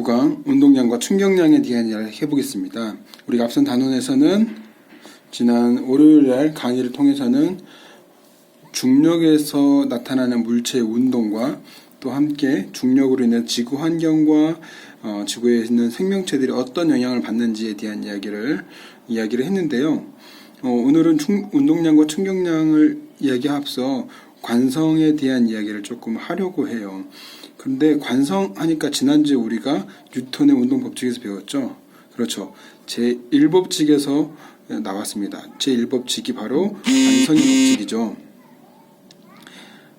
구강, 운동량과 충격량에 대한 이야기를 해보겠습니다. 우리가 앞선 단원에서는 지난 월요일 날 강의를 통해서는 중력에서 나타나는 물체의 운동과 또 함께 중력으로 인해 지구 환경과 어, 지구에 있는 생명체들이 어떤 영향을 받는지에 대한 이야기를 이야기를 했는데요. 어, 오늘은 충- 운동량과 충격량을 이야기합서 관성에 대한 이야기를 조금 하려고 해요. 그런데 관성하니까 지난주에 우리가 뉴턴의 운동 법칙에서 배웠죠. 그렇죠. 제 1법칙에서 나왔습니다. 제 1법칙이 바로 관성의 법칙이죠.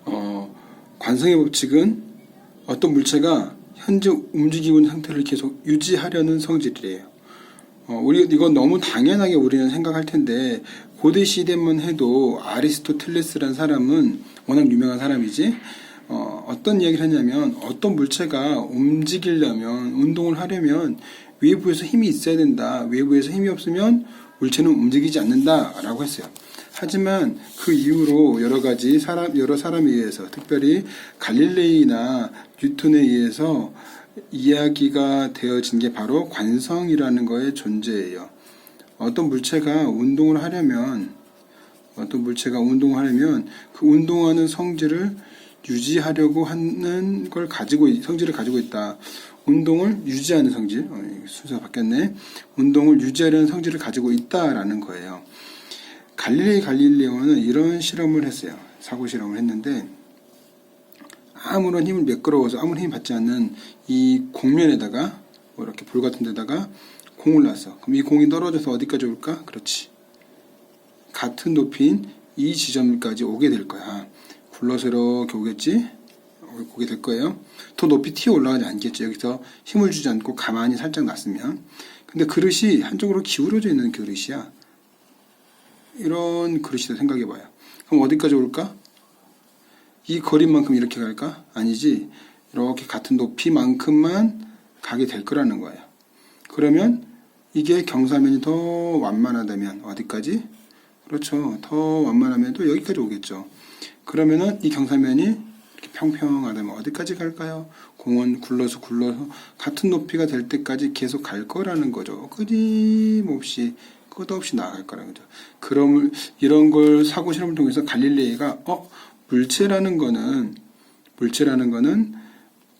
어, 관성의 법칙은 어떤 물체가 현재 움직이고 있는 상태를 계속 유지하려는 성질이래요. 어, 우리 이건 너무 당연하게 우리는 생각할 텐데 고대 시대만 해도 아리스토텔레스라는 사람은 워낙 유명한 사람이지. 어, 어떤 이야기를 하냐면 어떤 물체가 움직이려면 운동을 하려면 외부에서 힘이 있어야 된다. 외부에서 힘이 없으면 물체는 움직이지 않는다라고 했어요. 하지만 그 이후로 여러 가지 사람 여러 사람에 의해서 특별히 갈릴레이나 뉴턴에 의해서 이야기가 되어진 게 바로 관성이라는 거의 존재예요. 어떤 물체가 운동을 하려면 어떤 물체가 운동을 하려면 그 운동하는 성질을 유지하려고 하는 걸 가지고 있- 성질을 가지고 있다. 운동을 유지하는 성질 어, 순서가 바뀌었네. 운동을 유지하려는 성질을 가지고 있다라는 거예요. 갈릴레이 갈릴레오는 이런 실험을 했어요. 사고 실험을 했는데 아무런 힘을 매끄러워서 아무런 힘 받지 않는 이 공면에다가 뭐 이렇게 불 같은 데다가 공을 놨어. 그럼 이 공이 떨어져서 어디까지 올까? 그렇지. 같은 높이인 이 지점까지 오게 될 거야. 굴러서 이렇게 오겠지? 오게 될 거예요. 더 높이 튀어 올라가지 않겠죠. 여기서 힘을 주지 않고 가만히 살짝 놨으면. 근데 그릇이 한쪽으로 기울어져 있는 그릇이야. 이런 그릇이다 생각해 봐요. 그럼 어디까지 올까? 이 거리만큼 이렇게 갈까? 아니지. 이렇게 같은 높이만큼만 가게 될 거라는 거예요. 그러면 이게 경사면이 더 완만하다면 어디까지? 그렇죠. 더 완만하면 또 여기까지 오겠죠. 그러면은 이 경사면이 이렇게 평평하다면 어디까지 갈까요? 공은 굴러서 굴러서 같은 높이가 될 때까지 계속 갈 거라는 거죠. 끊임없이 끝없이 나아갈 거라는 거죠. 그럼 이런 걸 사고 실험을 통해서 갈릴레이가 어 물체라는 거는 물체라는 거는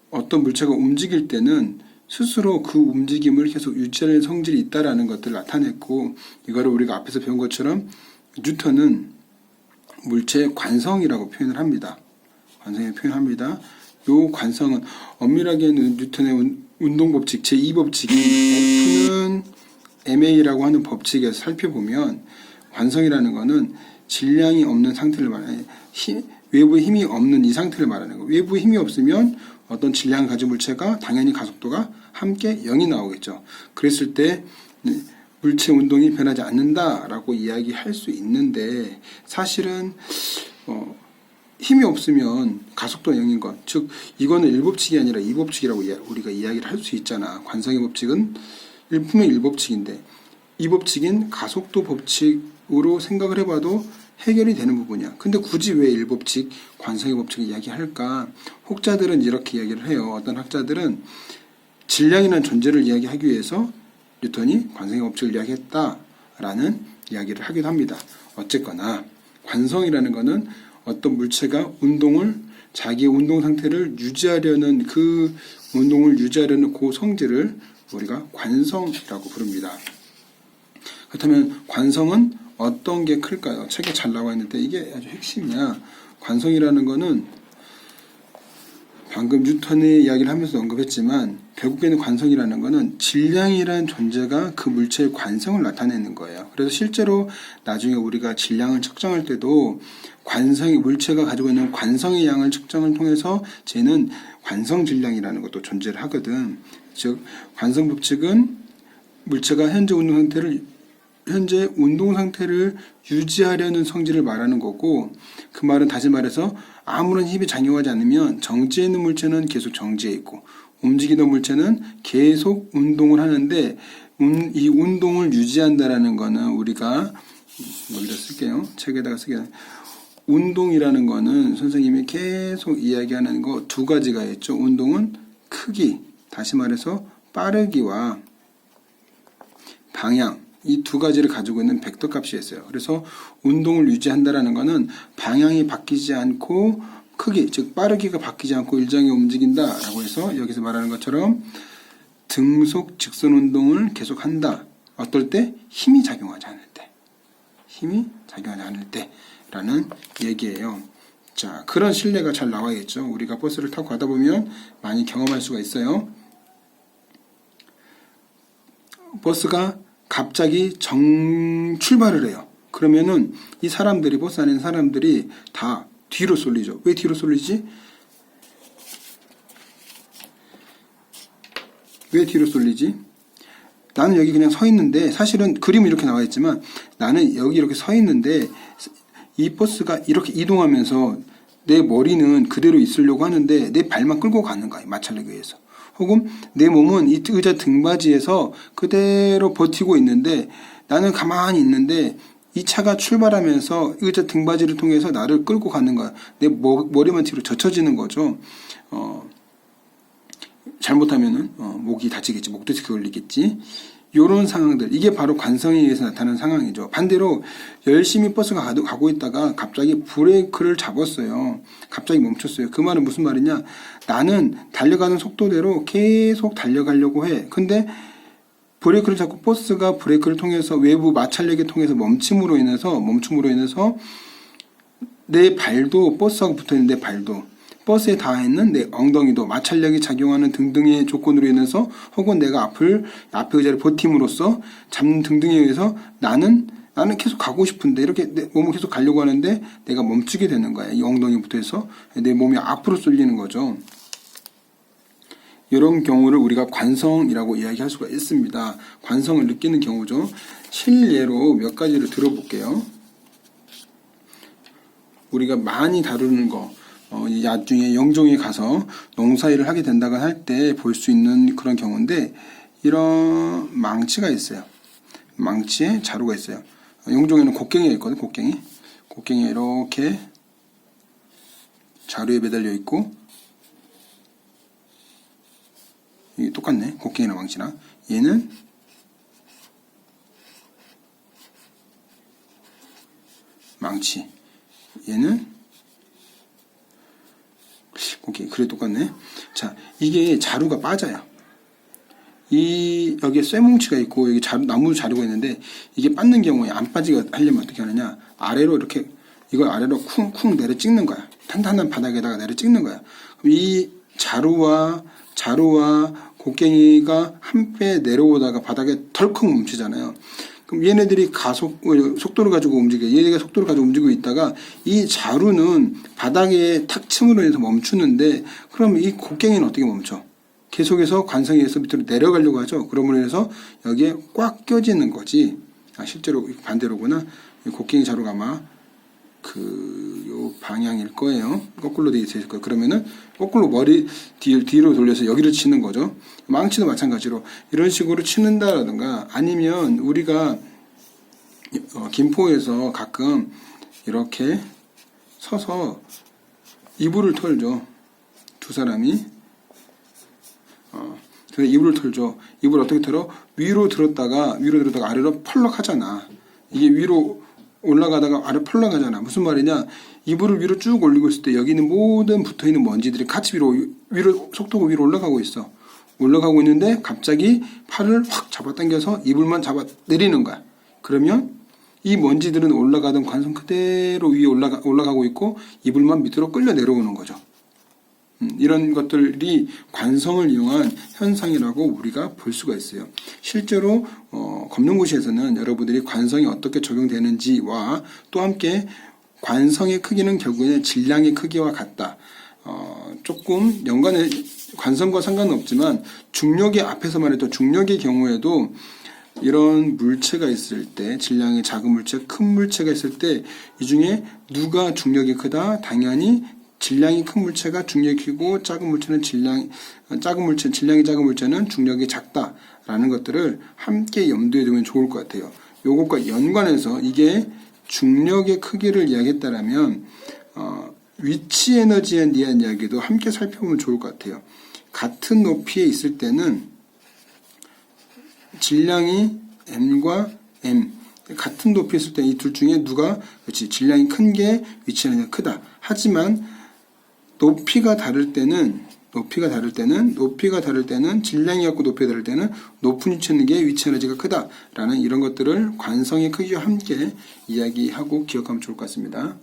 어떤 물체가 움직일 때는 스스로 그 움직임을 계속 유지하는 성질이 있다라는 것들을 나타냈고 이거를 우리가 앞에서 배운 것처럼 뉴턴은 물체의 관성이라고 표현을 합니다. 관성에 표현합니다. 요 관성은 엄밀하게 뉴턴의 운- 운동 법칙 제2 법칙인 F는 MA라고 하는 법칙에서 살펴보면 관성이라는 거는 질량이 없는 상태를 말하는 힘, 외부에 힘이 없는 이 상태를 말하는 거. 외부에 힘이 없으면 어떤 질량을 가진 물체가 당연히 가속도가 함께 0이 나오겠죠. 그랬을 때 네, 물체 운동이 변하지 않는다라고 이야기할 수 있는데 사실은 어, 힘이 없으면 가속도 0인 것. 즉 이거는 일법칙이 아니라 이법칙이라고 이야- 우리가 이야기를 할 수 있잖아. 관성의 법칙은 일품의 일법칙인데 이 법칙인 가속도 법칙으로 생각을 해봐도 해결이 되는 부분이야. 근데 굳이 왜 일법칙, 관성의 법칙을 이야기할까? 혹자들은 이렇게 이야기를 해요. 어떤 학자들은 질량이라는 존재를 이야기하기 위해서 뉴턴이 관성의 법칙을 이야기했다라는 이야기를 하기도 합니다. 어쨌거나 관성이라는 것은 어떤 물체가 운동을 자기의 운동 상태를 유지하려는 그 운동을 유지하려는 그 성질을 우리가 관성이라고 부릅니다. 그렇다면 관성은 어떤 게 클까요? 책에 잘 나와 있는데 이게 아주 핵심이야. 관성이라는 거는 방금 뉴턴의 이야기를 하면서 언급했지만 결국에는 관성이라는 거는 질량이라는 존재가 그 물체의 관성을 나타내는 거예요. 그래서 실제로 나중에 우리가 질량을 측정할 때도 관성이 물체가 가지고 있는 관성의 양을 측정을 통해서 쟤는 관성 질량이라는 것도 존재를 하거든. 즉 관성 법칙은 물체가 현재 운동 상태를 현재 운동 상태를 유지하려는 성질을 말하는 거고 그 말은 다시 말해서 아무런 힘이 작용하지 않으면 정지해 있는 물체는 계속 정지해 있고 움직이던 물체는 계속 운동을 하는데 운- 이 운동을 유지한다라는 거는 우리가 여기다 쓸게요. 책에다가 쓰게. 운동이라는 거는 선생님이 계속 이야기하는 거 두 가지가 있죠. 운동은 크기 다시 말해서 빠르기와 방향 이 두 가지를 가지고 있는 벡터 값이 있어요. 그래서 운동을 유지한다라는 것은 방향이 바뀌지 않고 크기 즉 빠르기가 바뀌지 않고 일정히 움직인다라고 해서 여기서 말하는 것처럼 등속 직선 운동을 계속한다. 어떨 때 힘이 작용하지 않을 때 힘이 작용하지 않을 때라는 얘기예요. 자 그런 실내가 잘 나와야겠죠. 우리가 버스를 타고 가다 보면 많이 경험할 수가 있어요. 버스가 갑자기 정 출발을 해요. 그러면은 이 사람들이 버스 안에 있는 사람들이 다 뒤로 쏠리죠. 왜 뒤로 쏠리지? 왜 뒤로 쏠리지? 나는 여기 그냥 서 있는데 사실은 그림은 이렇게 나와 있지만 나는 여기 이렇게 서 있는데 이 버스가 이렇게 이동하면서 내 머리는 그대로 있으려고 하는데 내 발만 끌고 가는 거야 마찰력에 의해서 혹은 내 몸은 이 의자 등받이에서 그대로 버티고 있는데 나는 가만히 있는데 이 차가 출발하면서 의자 등받이를 통해서 나를 끌고 가는 거야 내 머, 머리만 뒤로 젖혀지는 거죠 어, 잘못하면은 어, 목이 다치겠지, 목도치 걸리겠지. 요런 상황들 이게 바로 관성에 의해서 나타나는 상황이죠. 반대로 열심히 버스가 가도- 가고 있다가 갑자기 브레이크를 잡았어요. 갑자기 멈췄어요. 그 말은 무슨 말이냐? 나는 달려가는 속도대로 계속 달려가려고 해. 근데 브레이크를 잡고 버스가 브레이크를 통해서 외부 마찰력에 통해서 멈춤으로 인해서 멈춤으로 인해서 내 발도 버스하고 붙어 있는 내 발도 버스에 닿아 있는 내 엉덩이도 마찰력이 작용하는 등등의 조건으로 인해서 혹은 내가 앞을 앞에 의자를 버팀으로써 잡는 등등에 의해서 나는 나는 계속 가고 싶은데 이렇게 내 몸을 계속 가려고 하는데 내가 멈추게 되는 거야. 이 엉덩이 붙어서 내 몸이 앞으로 쏠리는 거죠. 이런 경우를 우리가 관성이라고 이야기할 수가 있습니다. 관성을 느끼는 경우죠. 실례로 몇 가지를 들어볼게요. 우리가 많이 다루는 거, 어, 이 나중에 영종에 가서 농사일을 하게 된다고 할 때 볼 수 있는 그런 경우인데, 이런 망치가 있어요. 망치에 자루가 있어요. 용종에는 곡괭이가 있거든, 곡괭이. 곡괭이 이렇게 자루에 매달려 있고, 이게 똑같네. 곡괭이나 망치나. 얘는 망치. 얘는 오케이 그래 똑같네. 자 이게 자루가 빠져요. 이 여기에 쇠뭉치가 있고 여기 자루 나무 자루가 있는데 이게 빠는 경우에 안 빠지게 하려면 어떻게 하느냐 아래로 이렇게 이걸 아래로 쿵쿵 내려 찍는 거야. 탄탄한 바닥에다가 내려 찍는 거야. 이 자루와 자루와 곡괭이가 한 배 내려오다가 바닥에 덜컥 멈추잖아요. 그럼 얘네들이 가속 어, 속도를 가지고 움직여. 얘네가 속도를 가지고 움직이고 있다가 이 자루는 바닥에 탁 침으로 인해서 멈추는데 그럼 이 곡괭이는 어떻게 멈춰? 계속해서 관성에 의해서 밑으로 내려가려고 하죠. 그러므로 인해서 여기에 꽉 껴지는 거지. 아, 실제로 반대로구나. 이 곡괭이 자루가 아마 그 요 방향일 거예요. 거꾸로 돼 있을 거예요. 그러면은 거꾸로 머리 뒤, 뒤로 돌려서 여기를 치는 거죠. 망치도 마찬가지로 이런 식으로 치는다라든가 아니면 우리가 어, 김포에서 가끔 이렇게 서서 이불을 털죠. 두 사람이 어, 이불을 털죠. 이불 어떻게 털어? 위로 들었다가 위로 들었다가 아래로 펄럭 하잖아. 이게 위로 올라가다가 아래 펄럭 하잖아. 무슨 말이냐? 이불을 위로 쭉 올리고 있을 때 여기 있는 모든 붙어 있는 먼지들이 같이 위로 위로 속도가 위로 올라가고 있어. 올라가고 있는데 갑자기 팔을 확 잡아당겨서 이불만 잡아 내리는 거야. 그러면 이 먼지들은 올라가던 관성 그대로 위에 올라가 올라가고 있고 이불만 밑으로 끌려 내려오는 거죠. 음, 이런 것들이 관성을 이용한 현상이라고 우리가 볼 수가 있어요. 실제로 어, 검정고시에서는 여러분들이 관성이 어떻게 적용되는지와 또 함께 관성의 크기는 결국에는 질량의 크기와 같다. 어, 조금 연관의 관성과 상관은 없지만 중력의 앞에서 말했던 중력의 경우에도 이런 물체가 있을 때 질량이 작은 물체, 큰 물체가 있을 때 이 중에 누가 중력이 크다? 당연히 질량이 큰 물체가 중력이 크고 작은 물체는 질량 작은 물체 질량이 작은 물체는 중력이 작다라는 것들을 함께 염두에 두면 좋을 것 같아요. 요것과 연관해서 이게 중력의 크기를 이야기했다라면 어, 위치 에너지에 대한 이야기도 함께 살펴보면 좋을 것 같아요. 같은 높이에 있을 때는 질량이 m과 m 같은 높이에 있을 때 이 둘 중에 누가 그렇지 질량이 큰 게 위치 에너지가 크다. 하지만 높이가 다를 때는 높이가 다를 때는 높이가 다를 때는 질량이 갖고 높이가 다를 때는 높은 위치에 있는 게 위치 에너지가 크다라는 이런 것들을 관성의 크기와 함께 이야기하고 기억하면 좋을 것 같습니다.